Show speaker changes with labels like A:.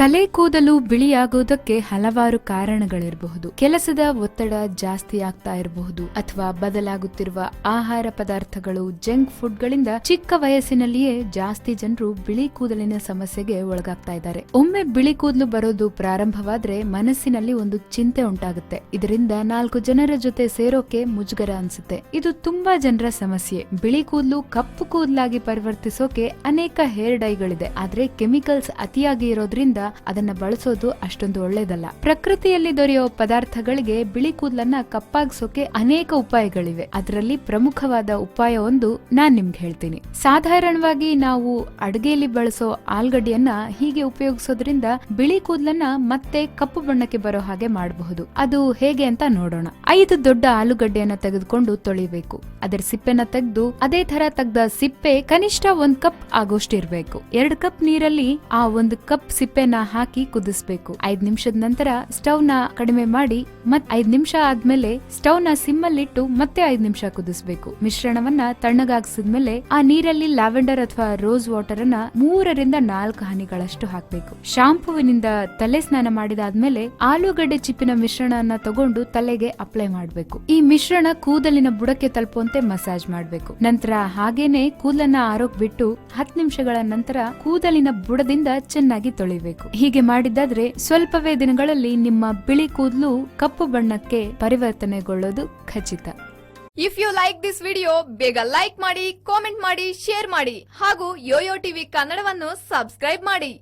A: ತಲೆ ಕೂದಲು ಬಿಳಿಯಾಗುವುದಕ್ಕೆ ಹಲವಾರು ಕಾರಣಗಳಿರಬಹುದು. ಕೆಲಸದ ಒತ್ತಡ ಜಾಸ್ತಿ ಆಗ್ತಾ ಇರಬಹುದು ಅಥವಾ ಬದಲಾಗುತ್ತಿರುವ ಆಹಾರ ಪದಾರ್ಥಗಳು ಜಂಕ್ ಫುಡ್ಗಳಿಂದ ಚಿಕ್ಕ ವಯಸ್ಸಿನಲ್ಲಿಯೇ ಜಾಸ್ತಿ ಜನರು ಬಿಳಿ ಕೂದಲಿನ ಸಮಸ್ಯೆಗೆ ಒಳಗಾಗ್ತಾ ಇದ್ದಾರೆ. ಒಮ್ಮೆ ಬಿಳಿ ಕೂದಲು ಬರೋದು ಪ್ರಾರಂಭವಾದ್ರೆ ಮನಸ್ಸಿನಲ್ಲಿ ಒಂದು ಚಿಂತೆ ಉಂಟಾಗುತ್ತೆ. ಇದರಿಂದ ನಾಲ್ಕು ಜನರ ಜೊತೆ ಸೇರೋಕೆ ಮುಜುಗರ ಅನ್ಸುತ್ತೆ. ಇದು ತುಂಬಾ ಜನರ ಸಮಸ್ಯೆ. ಬಿಳಿ ಕೂದಲು ಕಪ್ಪು ಕೂದಲಾಗಿ ಪರಿವರ್ತಿಸೋಕೆ ಅನೇಕ ಹೇರ್ ಡೈಗಳಿದೆ ಆದ್ರೆ ಕೆಮಿಕಲ್ಸ್ ಅತಿಯಾಗಿ ಇರೋದ್ರಿಂದ ಅದನ್ನ ಬಳಸೋದು ಅಷ್ಟೊಂದು ಒಳ್ಳೇದಲ್ಲ. ಪ್ರಕೃತಿಯಲ್ಲಿ ದೊರೆಯುವ ಪದಾರ್ಥಗಳಿಗೆ ಬಿಳಿ ಕೂದಲನ್ನ ಕಪ್ಪಾಗಿಸೋಕೆ ಅನೇಕ ಉಪಾಯಗಳಿವೆ. ಅದರಲ್ಲಿ ಪ್ರಮುಖವಾದ ಉಪಾಯ ಒಂದು ನಾನ್ ನಿಮ್ಗೆ ಹೇಳ್ತೀನಿ. ಸಾಧಾರಣವಾಗಿ ನಾವು ಅಡುಗೆಯಲ್ಲಿ ಬಳಸೋ ಆಲ್ಗಡ್ಡೆಯನ್ನ ಹೀಗೆ ಉಪಯೋಗಿಸೋದ್ರಿಂದ ಬಿಳಿ ಕೂದಲನ್ನ ಮತ್ತೆ ಕಪ್ಪು ಬಣ್ಣಕ್ಕೆ ಬರೋ ಹಾಗೆ ಮಾಡಬಹುದು. ಅದು ಹೇಗೆ ಅಂತ ನೋಡೋಣ. ಐದು ದೊಡ್ಡ ಆಲೂಗಡ್ಡೆಯನ್ನ ತೆಗೆದುಕೊಂಡು ತೊಳಿಬೇಕು ಅದರ ಸಿಪ್ಪೆನ ತೆಗೆದು ಅದೇ ತರ ತೆಗ್ದ ಸಿಪ್ಪೆ ಕನಿಷ್ಠ ಒಂದ್ ಕಪ್ ಆಗೋಷ್ಟಿರ್ಬೇಕು. ಎರಡು ಕಪ್ ನೀರಲ್ಲಿ ಆ ಒಂದು ಕಪ್ ಸಿಪ್ಪೆನ ಹಾಕಿ ಕುದಿಸ್ಬೇಕು. ಐದ್ ನಿಮಿಷದ ನಂತರ ಸ್ಟವ್ನ ಕಡಿಮೆ ಮಾಡಿ ಮತ್ ಐದ್ ನಿಮಿಷ ಆದ್ಮೇಲೆ ಸ್ಟವ್ನ ಸಿಮ್ ಸಿಮ್ಮಲ್ಲಿಟ್ಟು ಮತ್ತೆ ಐದ್ ನಿಮಿಷ ಕುದಿಸ್ಬೇಕು. ಮಿಶ್ರಣವನ್ನ ತಣ್ಣಗಾಗಿಸಿದ್ಮೇಲೆ ಆ ನೀರಲ್ಲಿ ಲ್ಯಾವೆಂಡರ್ ಅಥವಾ ರೋಸ್ ವಾಟರ್ ಅನ್ನ ಮೂರರಿಂದ ನಾಲ್ಕು ಹನಿಗಳಷ್ಟು ಹಾಕ್ಬೇಕು. ಶಾಂಪೂವಿನಿಂದ ತಲೆ ಸ್ನಾನ ಮಾಡಿದಾದ್ಮೇಲೆ ಆಲೂಗಡ್ಡೆ ಚಿಪ್ಪಿನ ಮಿಶ್ರಣವನ್ನ ತಗೊಂಡು ತಲೆಗೆ ಅಪ್ಲೈ ಮಾಡ್ಬೇಕು. ಈ ಮಿಶ್ರಣ ಕೂದಲಿನ ಬುಡಕ್ಕೆ ತಲುಪುವಂತೆ ಮಸಾಜ್ ಮಾಡ್ಬೇಕು. ನಂತರ ಹಾಗೇನೆ ಕೂದಲನ್ನ ಆರೋಗ್ ಬಿಟ್ಟು ಹತ್ತು ನಿಮಿಷಗಳ ನಂತರ ಕೂದಲಿನ ಬುಡದಿಂದ ಚೆನ್ನಾಗಿ ತೊಳಿಬೇಕು. ಹೀಗೆ ಮಾಡಿದ್ದಾದ್ರೆ ಸ್ವಲ್ಪವೇ ದಿನಗಳಲ್ಲಿ ನಿಮ್ಮ ಬಿಳಿ ಕೂದಲು ಕಪ್ಪು ಬಣ್ಣಕ್ಕೆ ಪರಿವರ್ತನೆಗೊಳ್ಳೋದು ಖಚಿತ.
B: If you like this video ಬೇಗ ಲೈಕ್ ಮಾಡಿ ಕಾಮೆಂಟ್ ಮಾಡಿ ಶೇರ್ ಮಾಡಿ ಹಾಗೂ ಯೋಯೋ ಟಿವಿ ಕನ್ನಡವನ್ನು ಸಬ್ಸ್ಕ್ರೈಬ್ ಮಾಡಿ.